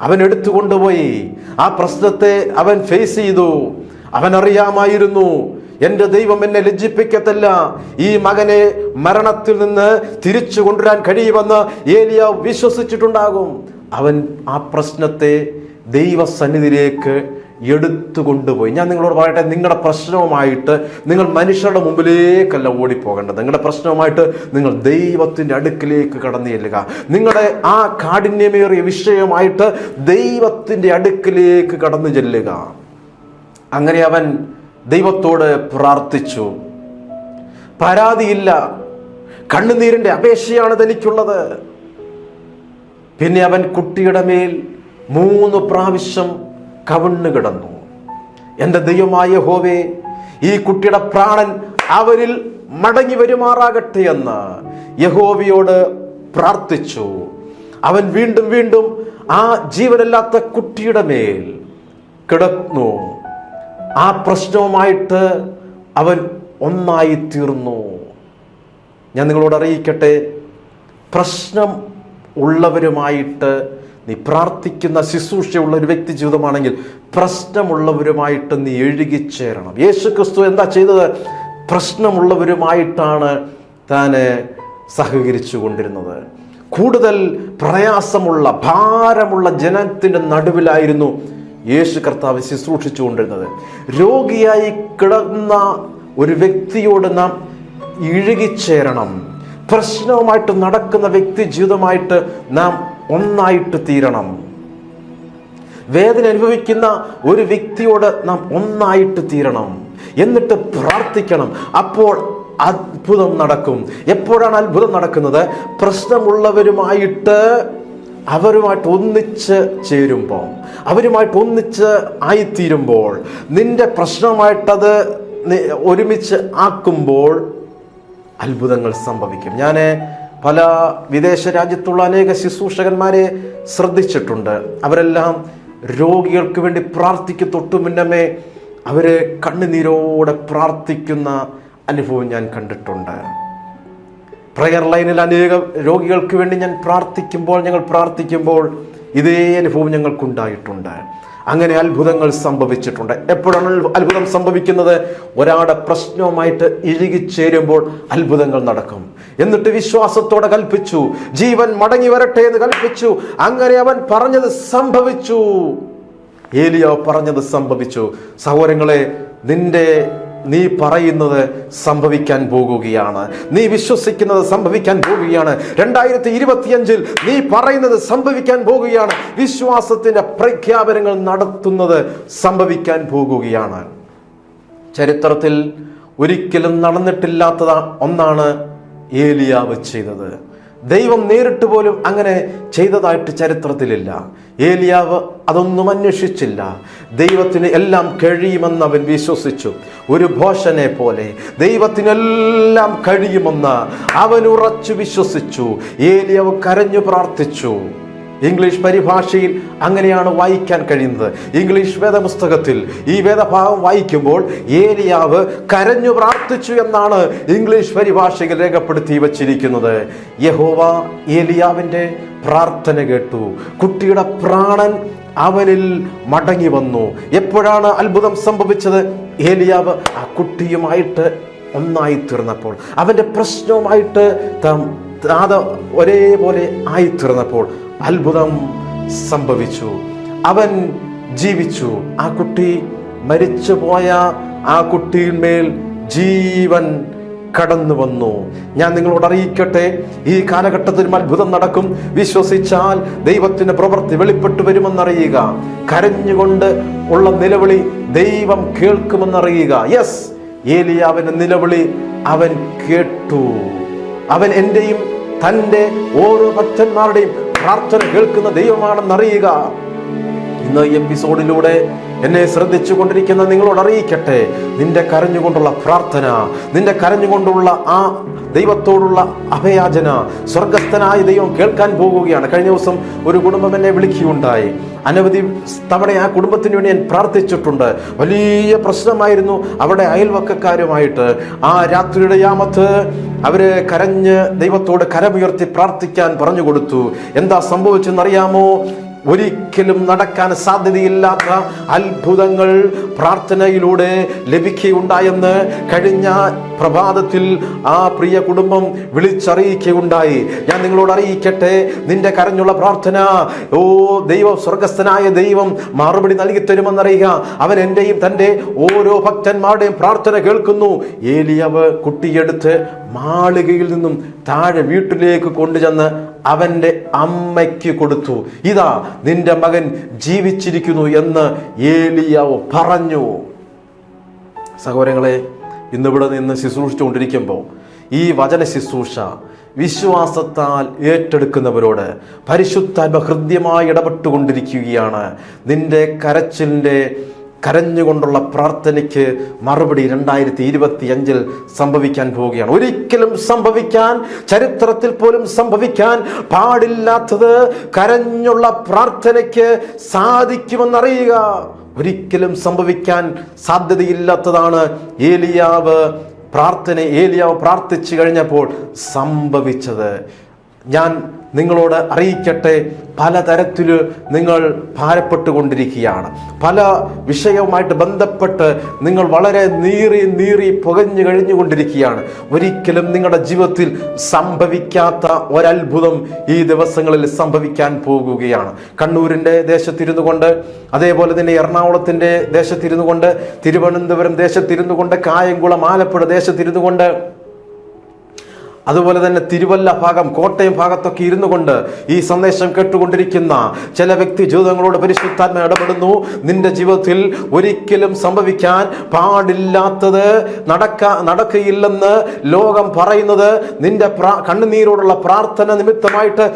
അവൻ എടുത്തുകൊണ്ടുപോയി. ആ പ്രശ്നത്തെ അവൻ ഫേസ് ചെയ്തു. അവൻ അറിയാമായിരുന്നു എന്റെ ദൈവം എന്നെ ലജ്ജിപ്പിക്കത്തില്ല. ഈ മകനെ മരണത്തിൽ നിന്ന് തിരിച്ചു കൊണ്ടുവരാൻ കഴിയുമെന്ന് ഏലിയ വിശ്വസിച്ചിട്ടുണ്ടാകും. അവൻ ആ പ്രശ്നത്തെ ദൈവസന്നിധിയിലേക്ക് എടുത്തു കൊണ്ടുപോയി ഞാൻ നിങ്ങളോട് പറയട്ടെ നിങ്ങളുടെ പ്രശ്നവുമായിട്ട് നിങ്ങൾ മനുഷ്യരുടെ മുമ്പിലേക്കല്ല ഓടിപ്പോകേണ്ടത്. നിങ്ങളുടെ പ്രശ്നവുമായിട്ട് നിങ്ങൾ ദൈവത്തിന്റെ അടുക്കിലേക്ക് കടന്നു ചെല്ലുക. നിങ്ങളുടെ ആ കാഠിന്യമേറിയ വിഷയമായിട്ട് ദൈവത്തിന്റെ അടുക്കിലേക്ക് കടന്നു ചെല്ലുക. അങ്ങനെ അവൻ ദൈവത്തോട് പ്രാർത്ഥിച്ചു. പരാതിയില്ല. കണ്ണുനീരിന്റെ അപേക്ഷയാണ് തനിക്കുള്ളത്. പിന്നെ അവൻ കുട്ടിയുടെ മേൽ മൂന്ന് പ്രാവശ്യം കവിണ്ണു കിടന്നു. എന്റെ ദൈവമായ ഹോവേ ഈ കുട്ടിയുടെ പ്രാണൻ അവരിൽ മടങ്ങി വരുമാറാകട്ടെ എന്ന് യഹോവയോട് പ്രാർത്ഥിച്ചു. അവൻ വീണ്ടും വീണ്ടും ആ ജീവനല്ലാത്ത കുട്ടിയുടെ മേൽ കിടന്നു. ആ പ്രശ്നവുമായിട്ട് അവൻ ഒന്നായി തീർന്നു. ഞാൻ നിങ്ങളോട് അറിയിക്കട്ടെ പ്രശ്നം ഉള്ളവരുമായിട്ട് നീ പ്രാർത്ഥിക്കുന്ന ശുശ്രൂഷയുള്ള ഒരു വ്യക്തി ജീവിതമാണെങ്കിൽ പ്രശ്നമുള്ളവരുമായിട്ട് നീ എഴുകിച്ചേരണം യേശു ക്രിസ്തു എന്താ ചെയ്തത്? പ്രശ്നമുള്ളവരുമായിട്ടാണ് താൻ സഹകരിച്ചു കൊണ്ടിരുന്നത്. കൂടുതൽ പ്രയാസമുള്ള ഭാരമുള്ള ജനത്തിന്റെ നടുവിലായിരുന്നു യേശു കർത്താവ് ശുശ്രൂഷിച്ചു കൊണ്ടിരുന്നത്. രോഗിയായി കിടന്ന ഒരു വ്യക്തിയോട് നാം ഇഴുകിച്ചേരണം പ്രശ്നവുമായിട്ട് നടക്കുന്ന വ്യക്തി ജീവിതമായിട്ട് നാം ഒന്നായിട്ട് തീരണം. വേദന അനുഭവിക്കുന്ന ഒരു വ്യക്തിയോട് നാം ഒന്നായിട്ട് തീരണം. എന്നിട്ട് പ്രാർത്ഥിക്കണം. അപ്പോൾ അത്ഭുതം നടക്കും. എപ്പോഴാണ് അത്ഭുതം നടക്കുന്നത്? പ്രശ്നമുള്ളവരുമായിട്ട് അവരുമായിട്ട് ഒന്നിച്ച് ചേരുമ്പോൾ അവരുമായിട്ട് ഒന്നിച്ച് ആയിത്തീരുമ്പോൾ നിന്റെ പ്രശ്നമായിട്ടത് ഒരുമിച്ച് ആക്കുമ്പോൾ അത്ഭുതങ്ങൾ സംഭവിക്കും. ഞാൻ പല വിദേശ രാജ്യത്തുള്ള അനേക ശുശ്രൂഷകന്മാരെ ശ്രദ്ധിച്ചിട്ടുണ്ട്. അവരെല്ലാം രോഗികൾക്ക് വേണ്ടി പ്രാർത്ഥിക്കും. തൊട്ടു മുന്നമേ അവരെ കണ്ണുനീരോടെ പ്രാർത്ഥിക്കുന്ന അനുഭവം ഞാൻ കണ്ടിട്ടുണ്ട്. പ്രയർ ലൈനിൽ അനേകം രോഗികൾക്ക് വേണ്ടി ഞാൻ പ്രാർത്ഥിക്കുമ്പോൾ ഞങ്ങൾ പ്രാർത്ഥിക്കുമ്പോൾ ഇതേ അനുഭവം ഞങ്ങൾക്കുണ്ടായിട്ടുണ്ട്. അങ്ങനെ അത്ഭുതങ്ങൾ സംഭവിച്ചിട്ടുണ്ട്. എപ്പോഴാണ് അത്ഭുതം സംഭവിക്കുന്നത്? ഒരാളുടെ പ്രശ്നവുമായിട്ട് ഇഴുകിച്ചേരുമ്പോൾ അത്ഭുതങ്ങൾ നടക്കും. എന്നിട്ട് വിശ്വാസത്തോടെ കൽപ്പിച്ചു. ജീവൻ മടങ്ങി വരട്ടെ എന്ന് കൽപ്പിച്ചു. അങ്ങനെ അവൻ പറഞ്ഞത് സംഭവിച്ചു. ഏലിയോ പറഞ്ഞത് സംഭവിച്ചു. സഹോദരങ്ങളെ നിന്റെ നീ പറയുന്നത് സംഭവിക്കാൻ പോകുകയാണ്. നീ വിശ്വസിക്കുന്നത് സംഭവിക്കാൻ പോകുകയാണ്. രണ്ടായിരത്തി ഇരുപത്തിയഞ്ചിൽ നീ പറയുന്നത് സംഭവിക്കാൻ പോകുകയാണ്. വിശ്വാസത്തിന്റെ പ്രഖ്യാപനങ്ങൾ നടത്തുന്നത് സംഭവിക്കാൻ പോകുകയാണ്. ചരിത്രത്തിൽ ഒരിക്കലും നടന്നിട്ടില്ലാത്ത ഒന്നാണ് ഏലിയാവ് ചെയ്തത്. ദൈവം നേരിട്ട് പോലും അങ്ങനെ ചെയ്തതായിട്ട് ചരിത്രത്തിലില്ല. ഏലിയാവ് അതൊന്നും അന്വേഷിച്ചില്ല. ദൈവത്തിന് എല്ലാം കഴിയുമെന്ന് അവൻ വിശ്വസിച്ചു. ഒരു ഭോഷനെ പോലെ ദൈവത്തിനെല്ലാം കഴിയുമെന്ന് അവൻ ഉറച്ചു വിശ്വസിച്ചു. ഏലിയാവ് കരഞ്ഞു പ്രാർത്ഥിച്ചു. ഇംഗ്ലീഷ് പരിഭാഷയിൽ അങ്ങനെയാണ് വായിക്കാൻ കഴിയുന്നത്. ഇംഗ്ലീഷ് വേദപുസ്തകത്തിൽ ഈ വേദഭാഗം വായിക്കുമ്പോൾ ഏലിയാവ് കരഞ്ഞു പ്രാർത്ഥിച്ചു എന്നാണ് ഇംഗ്ലീഷ് പരിഭാഷയിൽ രേഖപ്പെടുത്തി വച്ചിരിക്കുന്നത്. യഹോവ ഏലിയാവിന്റെ പ്രാർത്ഥന കേട്ടു. കുട്ടിയുടെ പ്രാണൻ അവനിൽ മടങ്ങി വന്നു. എപ്പോഴാണ് അത്ഭുതം സംഭവിച്ചത്? ഏലിയാവ് ആ കുട്ടിയുമായിട്ട് ഒന്നായി തീർന്നപ്പോൾ അവന്റെ പ്രശ്നവുമായിട്ട് താം അത് ഒരേപോലെ ആയിത്തീർന്നപ്പോൾ അത്ഭുതം സംഭവിച്ചു. അവൻ ജീവിച്ചു. ആ കുട്ടി മരിച്ചുപോയ ആ കുട്ടിയിന്മേൽ ജീവൻ കടന്നു വന്നു. ഞാൻ നിങ്ങളോട് അറിയിക്കട്ടെ ഈ കാലഘട്ടത്തിൽ അത്ഭുതം നടക്കും. വിശ്വസിച്ചാൽ ദൈവത്തിന്റെ പ്രവൃത്തി വെളിപ്പെട്ടു വരുമെന്നറിയുക. കരഞ്ഞുകൊണ്ട് ഉള്ള നിലവിളി ദൈവം കേൾക്കുമെന്നറിയുക. യെസ് ഏലിയാവിന്റെ നിലവിളി അവൻ കേട്ടു. അവൻ എന്റെയും തന്റെ ഓരോ ഭക്തന്മാരുടെയും പ്രാർത്ഥന കേൾക്കുന്ന ദൈവമാണെന്നറിയുക. ഇന്ന് ഈ എപ്പിസോഡിലൂടെ എന്നെ ശ്രദ്ധിച്ചു കൊണ്ടിരിക്കുന്ന നിങ്ങളോട് അറിയിക്കട്ടെ. നിന്റെ കരഞ്ഞുകൊണ്ടുള്ള പ്രാർത്ഥന നിന്റെ കരഞ്ഞുകൊണ്ടുള്ള ആ ദൈവത്തോടുള്ള അഭയാചന സ്വർഗസ്ഥനായ ദൈവം കേൾക്കാൻ പോകുകയാണ്. കഴിഞ്ഞ ദിവസം ഒരു കുടുംബം എന്നെ വിളിക്കുകയുണ്ടായി. അനവധി തവണ ആ കുടുംബത്തിന് വേണ്ടി ഞാൻ പ്രാർത്ഥിച്ചിട്ടുണ്ട്. വലിയ പ്രശ്നമായിരുന്നു അവിടെ അയൽവക്കക്കാരുമായിട്ട്. ആ രാത്രിയുടെ യാമത്ത് അവർ കരഞ്ഞ് ദൈവത്തോട് കരമുയർത്തി പ്രാർത്ഥിക്കാൻ പറഞ്ഞു കൊടുത്തു. എന്താ സംഭവിച്ചെന്നറിയാമോ? ഒരിക്കലും നടക്കാൻ സാധ്യതയില്ലാത്ത അത്ഭുതങ്ങൾ പ്രാർത്ഥനയിലൂടെ ലഭിക്കുകയുണ്ടായെന്ന് കഴിഞ്ഞ പ്രഭാതത്തിൽ ആ പ്രിയ കുടുംബം വിളിച്ചറിയിക്കുകയുണ്ടായി. ഞാൻ നിങ്ങളോട് അറിയിക്കട്ടെ നിന്റെ കരഞ്ഞുള്ള പ്രാർത്ഥന. ഓ ദൈവം സ്വർഗസ്ഥനായ ദൈവം മറുപടി നൽകി തരുമെന്നറിയുക. അവൻ എന്റെയും തന്റെ ഓരോ ഭക്തന്മാരുടെയും പ്രാർത്ഥന കേൾക്കുന്നു. ഏലിയവ് കുട്ടിയെടുത്ത് മാളികയിൽ നിന്നും താഴെ വീട്ടിലേക്ക് കൊണ്ടുചെന്ന് അവന്റെ അമ്മയ്ക്ക് കൊടുത്തു. ഇതാ നിന്റെ മകൻ ജീവിച്ചിരിക്കുന്നു എന്ന് ഏലിയാവ് പറഞ്ഞു. സഹോദരങ്ങളെ ഇന്നിവിടെ നിന്ന് ശുശ്രൂഷിച്ചുകൊണ്ടിരിക്കുമ്പോൾ ഈ വചന ശുശ്രൂഷ വിശ്വാസത്താൽ ഏറ്റെടുക്കുന്നവരോട് പരിശുദ്ധാത്മ ഹൃദ്യമായി ഇടപെട്ടുകൊണ്ടിരിക്കുകയാണ്. നിന്റെ കരച്ചിലിന്റെ കരഞ്ഞുകൊണ്ടുള്ള പ്രാർത്ഥനയ്ക്ക് മറുപടി രണ്ടായിരത്തി ഇരുപത്തി അഞ്ചിൽ സംഭവിക്കാൻ പോവുകയാണ്. ഒരിക്കലും സംഭവിക്കാൻ ചരിത്രത്തിൽ പോലും സംഭവിക്കാൻ പാടില്ലാത്തത് കരഞ്ഞുള്ള പ്രാർത്ഥനയ്ക്ക് സാധിക്കുമെന്നറിയുക. ഒരിക്കലും സംഭവിക്കാൻ സാധ്യതയില്ലാത്തതാണ് ഏലിയാവ് പ്രാർത്ഥന. ഏലിയാവ് പ്രാർത്ഥിച്ചു കഴിഞ്ഞപ്പോൾ സംഭവിച്ചത്. ഞാൻ നിങ്ങളോട് അറിയിക്കട്ടെ. പലതരത്തിൽ നിങ്ങൾ ഭാരപ്പെട്ടുകൊണ്ടിരിക്കുകയാണ്. പല വിഷയവുമായിട്ട് ബന്ധപ്പെട്ട് നിങ്ങൾ വളരെ നീറി നീറി പുകഞ്ഞു കഴിഞ്ഞുകൊണ്ടിരിക്കുകയാണ്. ഒരിക്കലും നിങ്ങളുടെ ജീവിതത്തിൽ സംഭവിക്കാത്ത ഒരത്ഭുതം ഈ ദിവസങ്ങളിൽ സംഭവിക്കാൻ പോകുകയാണ്. കണ്ണൂരിന്റെ ദേശത്തിരുന്നു കൊണ്ട് അതേപോലെ തന്നെ എറണാകുളത്തിന്റെ ദേശത്തിരുന്നു കൊണ്ട് തിരുവനന്തപുരം ദേശത്തിരുന്നു കൊണ്ട് കായംകുളം ആലപ്പുഴ ദേശത്തിരുന്നു കൊണ്ട് അതുപോലെ തന്നെ തിരുവല്ല ഭാഗം കോട്ടയം ഭാഗത്തൊക്കെ ഇരുന്നു കൊണ്ട് ഈ സന്ദേശം കേട്ടുകൊണ്ടിരിക്കുന്ന ചില വ്യക്തി ജീവിതങ്ങളോട് പരിശുദ്ധാത്മ ഇടപെടുന്നു. നിന്റെ ജീവിതത്തിൽ ഒരിക്കലും സംഭവിക്കാൻ പാടില്ലാത്തത് നടക്ക നടക്കുകയില്ലെന്ന് ലോകം പറയുന്നത് നിന്റെ പ്രാ കണ്ണുനീരോടുള്ള പ്രാർത്ഥന നിമിത്തമായിട്ട്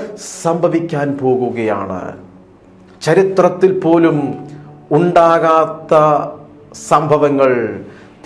സംഭവിക്കാൻ പോകുകയാണ്. ചരിത്രത്തിൽ പോലും ഉണ്ടാകാത്ത സംഭവങ്ങൾ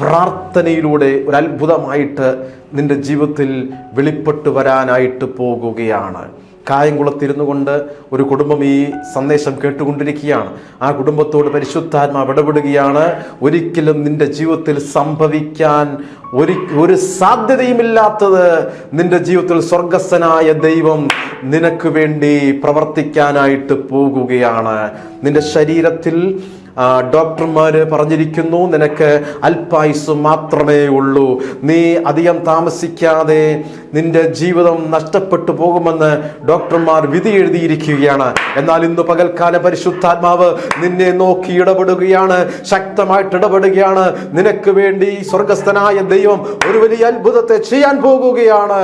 പ്രാർത്ഥനയിലൂടെ ഒരു അത്ഭുതമായിട്ട് നിന്റെ ജീവിതത്തിൽ വെളിപ്പെട്ടു വരാനായിട്ട് പോകുകയാണ്. കായംകുളത്തിരുന്നു കൊണ്ട് ഒരു കുടുംബം ഈ സന്ദേശം കേട്ടുകൊണ്ടിരിക്കുകയാണ്. ആ കുടുംബത്തോട് പരിശുദ്ധാത്മാവ് ഇടപെടുകയാണ്. ഒരിക്കലും നിന്റെ ജീവിതത്തിൽ സംഭവിക്കാൻ ഒരു ഒരു സാധ്യതയുമില്ലാത്തത് നിന്റെ ജീവിതത്തിൽ സ്വർഗസ്ഥനായ ദൈവം നിനക്ക് വേണ്ടി പ്രവർത്തിക്കാനായിട്ട് പോകുകയാണ്. നിന്റെ ശരീരത്തിൽ ആ, ഡോക്ടർമാര് പറഞ്ഞിരിക്കുന്നു നിനക്ക് അല്പായുസ് മാത്രമേ ഉള്ളൂ. നീ അധികം താമസിക്കാതെ നിന്റെ ജീവിതം നഷ്ടപ്പെട്ടു പോകുമെന്ന് ഡോക്ടർമാർ വിധി എഴുതിയിരിക്കുകയാണ്. എന്നാൽ ഇന്ന് പകൽക്കാല പരിശുദ്ധാത്മാവ് നിന്നെ നോക്കി ഇടപെടുകയാണ് ശക്തമായിട്ട് ഇടപെടുകയാണ്. നിനക്ക് വേണ്ടി സ്വർഗസ്ഥനായ ദൈവം ഒരു വലിയ അത്ഭുതത്തെ ചെയ്യാൻ പോകുകയാണ്.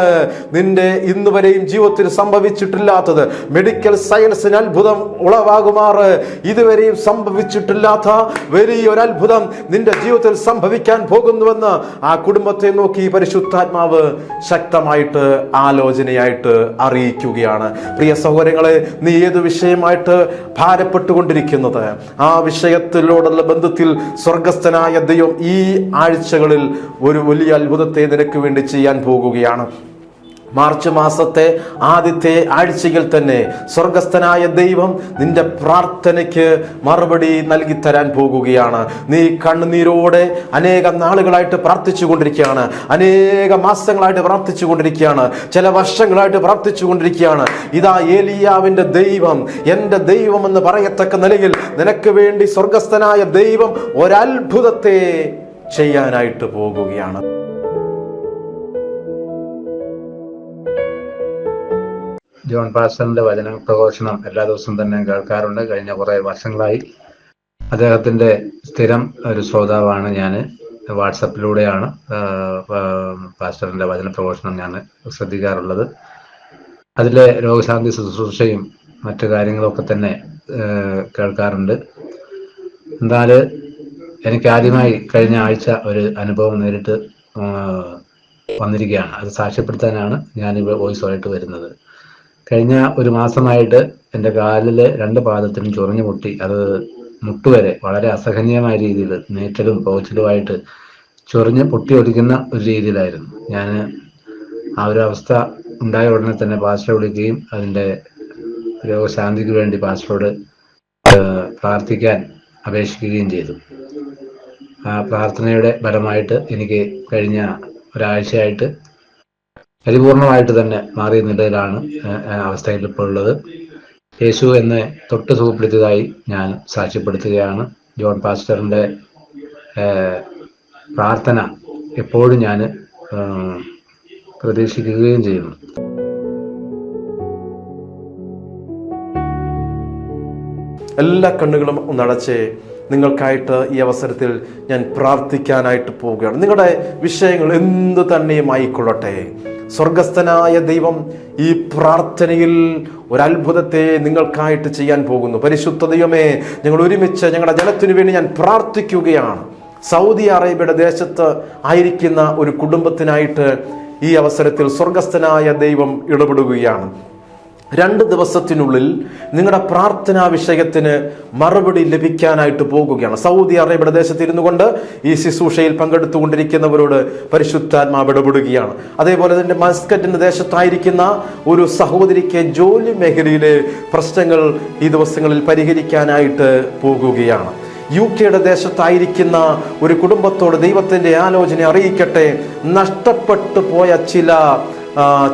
നിന്റെ ഇന്ന് വരെയും ജീവിതത്തിൽ സംഭവിച്ചിട്ടില്ലാത്തത് മെഡിക്കൽ സയൻസിന് അത്ഭുതം ഉളവാകുമാറ്. ഇതുവരെയും സംഭവിച്ചിട്ടില്ലാത്ത വലിയൊരു അത്ഭുതം നിന്റെ ജീവിതത്തിൽ സംഭവിക്കാൻ പോകുന്നുവെന്ന് ആ കുടുംബത്തെ നോക്കി പരിശുദ്ധാത്മാവ് ശക്തമായിട്ട് ആലോചനയായിട്ട് അറിയിക്കുകയാണ്. പ്രിയ സഹോദരങ്ങളെ നീ ഏത് വിഷയമായിട്ട് ഭാരപ്പെട്ടുകൊണ്ടിരിക്കുന്നത്? ആ വിഷയത്തിലോടുള്ള ബന്ധത്തിൽ സ്വർഗസ്ഥനായ ദൈവം ഈ ആഴ്ചകളിൽ ഒരു വലിയ അത്ഭുതത്തെ നിനക്ക് വേണ്ടി ചെയ്യാൻ പോകുകയാണ്. മാർച്ച് മാസത്തെ ആദ്യത്തെ ആഴ്ചയിൽ തന്നെ സ്വർഗസ്ഥനായ ദൈവം നിന്റെ പ്രാർത്ഥനയ്ക്ക് മറുപടി നൽകി തരാൻ പോകുകയാണ്. നീ കണ്ണുനീരോടെ അനേകം നാളുകളായിട്ട് പ്രാർത്ഥിച്ചു കൊണ്ടിരിക്കുകയാണ്. അനേക മാസങ്ങളായിട്ട് പ്രാർത്ഥിച്ചു കൊണ്ടിരിക്കുകയാണ്. ചില വർഷങ്ങളായിട്ട് പ്രാർത്ഥിച്ചു കൊണ്ടിരിക്കുകയാണ്. ഇതാ ഏലിയാവിന്റെ ദൈവം എന്റെ ദൈവം എന്ന് പറയത്തക്ക നിലയിൽ നിനക്ക് വേണ്ടി സ്വർഗസ്ഥനായ ദൈവം ഒരത്ഭുതത്തെ ചെയ്യാനായിട്ട് പോകുകയാണ്. ജോൺ പാസ്റ്ററിന്റെ വചന പ്രഘോഷണം എല്ലാ ദിവസവും തന്നെ കേൾക്കാറുണ്ട്. കഴിഞ്ഞ കുറെ വർഷങ്ങളായി. അദ്ദേഹത്തിന്റെ സ്ഥിരം ഒരു ശ്രോതാവാണ് ഞാൻ വാട്സപ്പിലൂടെയാണ് പാസ്റ്ററിന്റെ വചന പ്രഘോഷണം ഞാൻ ശ്രദ്ധിക്കാറുള്ളത്. അതിലെ രോഗശാന്തി ശുശ്രൂഷയും മറ്റു കാര്യങ്ങളൊക്കെ തന്നെ കേൾക്കാറുണ്ട്. എന്നാൽ എനിക്ക് ആദ്യമായി കഴിഞ്ഞ ആഴ്ച ഒരു അനുഭവം നേരിട്ട് വന്നിരിക്കുകയാണ്. അത് സാക്ഷ്യപ്പെടുത്താനാണ് ഞാൻ വോയിസ് ആയിട്ട് വരുന്നത്. കഴിഞ്ഞ ഒരു മാസമായിട്ട് എന്റെ കാലിലെ രണ്ട് പാദത്തിനും ചൊറിഞ്ഞു പൊട്ടി. അത് മുട്ടുവരെ വളരെ അസഹനീയമായ രീതിയിൽ നേറ്റലും പോച്ചിലുമായിട്ട് ചൊറിഞ്ഞ് പൊട്ടി ഒടിക്കുന്ന ഒരു രീതിയിലായിരുന്നു. ഞാൻ ആ ഒരു അവസ്ഥ ഉണ്ടായ ഉടനെ തന്നെ പാസ്റ്ററെ വിളിക്കുകയും അതിന്റെ രോഗശാന്തിക്ക് വേണ്ടി പാസ്റ്ററോട് പ്രാർത്ഥിക്കാൻ അപേക്ഷിക്കുകയും ചെയ്തു. ആ പ്രാർത്ഥനയുടെ ഫലമായിട്ട് എനിക്ക് കഴിഞ്ഞ ഒരാഴ്ചയായിട്ട് പരിപൂർണമായിട്ട് തന്നെ മാറിയ നിലയിലാണ് അവസ്ഥയിൽ ഇപ്പോൾ ഉള്ളത്. യേശു എന്നെ തൊട്ട് സുഖപ്പെടുത്തിയതായി ഞാൻ സാക്ഷ്യപ്പെടുത്തുകയാണ്. ജോൺ പാസ്റ്ററിന്റെ പ്രാർത്ഥന എപ്പോഴും ഞാൻ പ്രതീക്ഷിക്കുകയും ചെയ്യുന്നു. എല്ലാ കണ്ണുകളും ഒന്നടച്ച് നിങ്ങൾക്കായിട്ട് ഈ അവസരത്തിൽ ഞാൻ പ്രാർത്ഥിക്കാനായിട്ട് പോവുകയാണ്. നിങ്ങളുടെ വിഷയങ്ങൾ എന്തു തന്നെയും ആയിക്കൊള്ളട്ടെ. സ്വർഗസ്ഥനായ ദൈവം ഈ പ്രാർത്ഥനയിൽ ഒരത്ഭുതത്തെ നിങ്ങൾക്കായിട്ട് ചെയ്യാൻ പോകുന്നു. പരിശുദ്ധ ദൈവമേ ഞങ്ങൾ ഒരുമിച്ച് ഞങ്ങളുടെ ജനത്തിനു വേണ്ടി ഞാൻ പ്രാർത്ഥിക്കുകയാണ്. സൗദി അറേബ്യയുടെ ദേശത്ത് ആയിരിക്കുന്ന ഒരു കുടുംബത്തിനായിട്ട് ഈ അവസരത്തിൽ സ്വർഗസ്ഥനായ ദൈവം ഇടപെടുകയാണ്. രണ്ട് ദിവസത്തിനുള്ളിൽ നിങ്ങളുടെ പ്രാർത്ഥനാ വിഷയത്തിന് മറുപടി ലഭിക്കാനായിട്ട് പോകുകയാണ്. സൗദി അറേബ്യയുടെ ദേശത്ത് ഇരുന്നു കൊണ്ട് ഈ ശുശ്രൂഷയിൽ പങ്കെടുത്തുകൊണ്ടിരിക്കുന്നവരോട് പരിശുദ്ധാത്മാവ് ഇടപെടുകയാണ്. അതേപോലെ തന്നെ മസ്കറ്റിന്റെ ദേശത്തായിരിക്കുന്ന ഒരു സഹോദരിക്ക് ജോലി മേഖലയിലെ പ്രശ്നങ്ങൾ ഈ ദിവസങ്ങളിൽ പരിഹരിക്കാനായിട്ട് പോകുകയാണ്. യു കെയുടെ ദേശത്തായിരിക്കുന്ന ഒരു കുടുംബത്തോട് ദൈവത്തിന്റെ ആലോചന അറിയിക്കട്ടെ. നഷ്ടപ്പെട്ടു പോയ ചില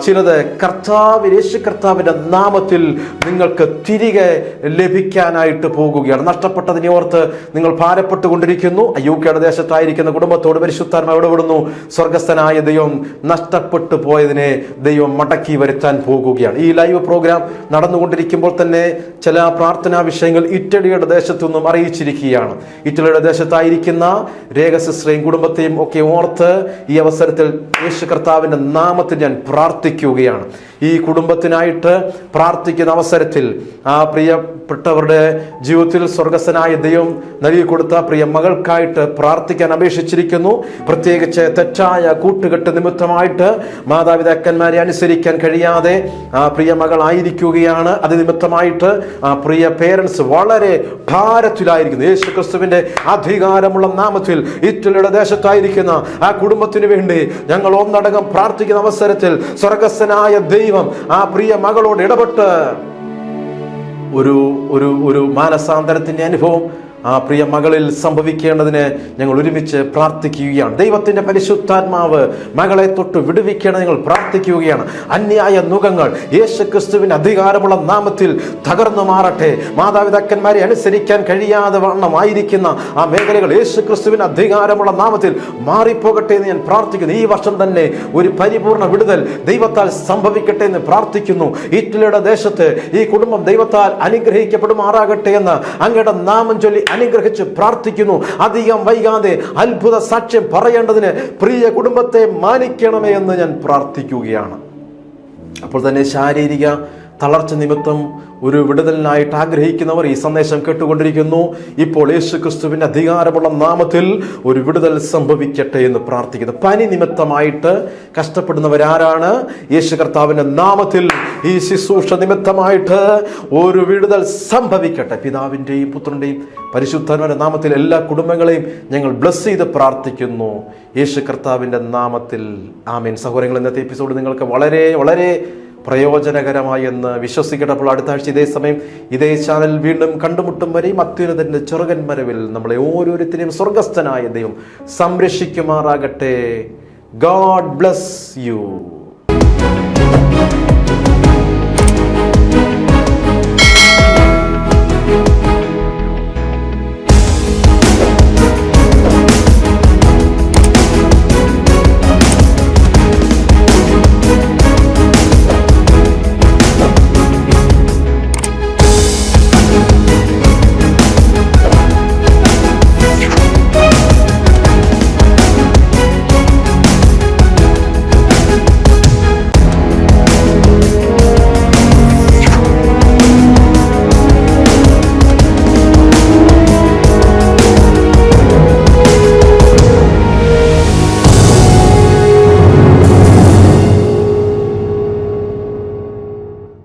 ചിലത് കർത്താവ് യേശു കർത്താവിന്റെ നാമത്തിൽ നിങ്ങൾക്ക് തിരികെ ലഭിക്കാനായിട്ട് പോകുകയാണ്. നഷ്ടപ്പെട്ടതിനെ ഓർത്ത് നിങ്ങൾ ഭാരപ്പെട്ടുകൊണ്ടിരിക്കുന്നു. യു കെയുടെ ദേശത്തായിരിക്കുന്ന കുടുംബത്തോട് പരിശുദ്ധാത്മ ഇടപെടുന്നു സ്വർഗസ്ഥനായ ദൈവം നഷ്ടപ്പെട്ടു പോയതിനെ ദൈവം മടക്കി വരുത്താൻ പോകുകയാണ്. ഈ ലൈവ് പ്രോഗ്രാം നടന്നുകൊണ്ടിരിക്കുമ്പോൾ തന്നെ ചില പ്രാർത്ഥനാ വിഷയങ്ങൾ ഇറ്റലിയുടെ ദേശത്തു നിന്നും അറിയിച്ചിരിക്കുകയാണ്. ഇറ്റലിയുടെ ദേശത്തായിരിക്കുന്ന രേഖസിശ്രയും കുടുംബത്തെയും ഒക്കെ ഓർത്ത് ഈ അവസരത്തിൽ യേശു കർത്താവിന്റെ നാമത്തിൽ ഞാൻ പ്രാർത്ഥിക്കുകയാണ്. ഈ കുടുംബത്തിനായിട്ട് പ്രാർത്ഥിക്കുന്ന അവസരത്തിൽ ആ പ്രിയപ്പെട്ടവരുടെ ജീവിതത്തിൽ സ്വർഗസ്വനായ ദൈവം നൽകി കൊടുത്ത പ്രിയ മകൾക്കായിട്ട് പ്രാർത്ഥിക്കാൻ അപേക്ഷിച്ചിരിക്കുന്നു. പ്രത്യേകിച്ച് തെറ്റായ കൂട്ടുകെട്ട് നിമിത്തമായിട്ട് മാതാപിതാക്കന്മാരെ അനുസരിക്കാൻ കഴിയാതെ ആ പ്രിയ മകളായിരിക്കുകയാണ്. അത് നിമിത്തമായിട്ട് ആ പ്രിയ പേരൻസ് വളരെ ഭാരത്തിലായിരിക്കുന്നു. യേശു ക്രിസ്തുവിന്റെ അധികാരമുള്ള നാമത്തിൽ ഇറ്റലിയുടെ ദേശത്തായിരിക്കുന്ന ആ കുടുംബത്തിന് വേണ്ടി ഞങ്ങൾ ഒന്നടങ്കം പ്രാർത്ഥിക്കുന്ന അവസരത്തിൽ സ്വർഗസ്ഥനായ ദൈവം ആ പ്രിയ മകളോട് ഇടപെട്ട്. ഒരു ഒരു ഒരു മാനസാന്തരത്തിന്റെ അനുഭവം ആ പ്രിയ മകളിൽ സംഭവിക്കേണ്ടതിന് ഞങ്ങൾ ഒരുമിച്ച് പ്രാർത്ഥിക്കുകയാണ്. ദൈവത്തിന്റെ പരിശുദ്ധാത്മാവ് മകളെ തൊട്ട് വിടുവിക്കണം ഞങ്ങൾ പ്രാർത്ഥിക്കുകയാണ്. അന്യായ നുഖങ്ങൾ യേശു ക്രിസ്തുവിന് അധികാരമുള്ള നാമത്തിൽ തകർന്നു മാറട്ടെ. മാതാപിതാക്കന്മാരെ അനുസരിക്കാൻ കഴിയാതെ വണ്ണമായിരിക്കുന്ന ആ മേഖലകൾ യേശു ക്രിസ്തുവിന് അധികാരമുള്ള നാമത്തിൽ മാറിപ്പോകട്ടെ എന്ന് ഞാൻ പ്രാർത്ഥിക്കുന്നു. ഈ വർഷം തന്നെ ഒരു പരിപൂർണ വിടുതൽ ദൈവത്താൽ സംഭവിക്കട്ടെ എന്ന് പ്രാർത്ഥിക്കുന്നു. ഇറ്റലിയുടെ ദേശത്ത് ഈ കുടുംബം ദൈവത്താൽ അനുഗ്രഹിക്കപ്പെടുമാറാകട്ടെ എന്ന് അങ്ങയുടെ നാമം ചൊല്ലി അനുഗ്രഹിച്ച് പ്രാർത്ഥിക്കുന്നു. അധികം വൈകാതെ അത്ഭുത സാക്ഷ്യം പറയേണ്ടതിന് പ്രിയ കുടുംബത്തെ മാനിക്കണമേ എന്ന് ഞാൻ പ്രാർത്ഥിക്കുകയാണ്. അപ്പോൾ തന്നെ ശാരീരിക തളർച്ച നിമിത്തം ഒരു വിടുതലിനായിട്ട് ആഗ്രഹിക്കുന്നവർ ഈ സന്ദേശം കേട്ടുകൊണ്ടിരിക്കുന്നു. ഇപ്പോൾ യേശു ക്രിസ്തുവിന്റെ അധികാരമുള്ള നാമത്തിൽ ഒരു വിടുതൽ സംഭവിക്കട്ടെ എന്ന് പ്രാർത്ഥിക്കുന്നു. പനി നിമിത്തമായിട്ട് കഷ്ടപ്പെടുന്നവരാരാണ്? യേശു കർത്താവിന്റെ നാമത്തിൽ ഈ ശുശ്രൂഷ നിമിത്തമായിട്ട് ഒരു വിടുതൽ സംഭവിക്കട്ടെ. പിതാവിന്റെയും പുത്രന്റെയും പരിശുദ്ധന്മാരുടെ നാമത്തിൽ എല്ലാ കുടുംബങ്ങളെയും ഞങ്ങൾ ബ്ലസ് ചെയ്ത് പ്രാർത്ഥിക്കുന്നു. യേശു കർത്താവിന്റെ നാമത്തിൽ ആമീൻ. സഹോദരങ്ങൾ ഇന്നത്തെ എപ്പിസോഡ് നിങ്ങൾക്ക് വളരെ വളരെ പ്രയോജനകരമായി എന്ന് വിശ്വസിക്കട്ടെ അപ്പോൾ അടുത്ത ആഴ്ച ഇതേ സമയം ഇതേ ചാനൽ വീണ്ടും കണ്ടുമുട്ടും വരെയും അത്യുന്നതന്റെ ചെറുകൻ മരവിൽ നമ്മളെ ഓരോരുത്തരെയും സ്വർഗസ്ഥനായ ദൈവം സംരക്ഷിക്കുമാറാകട്ടെ. God bless you.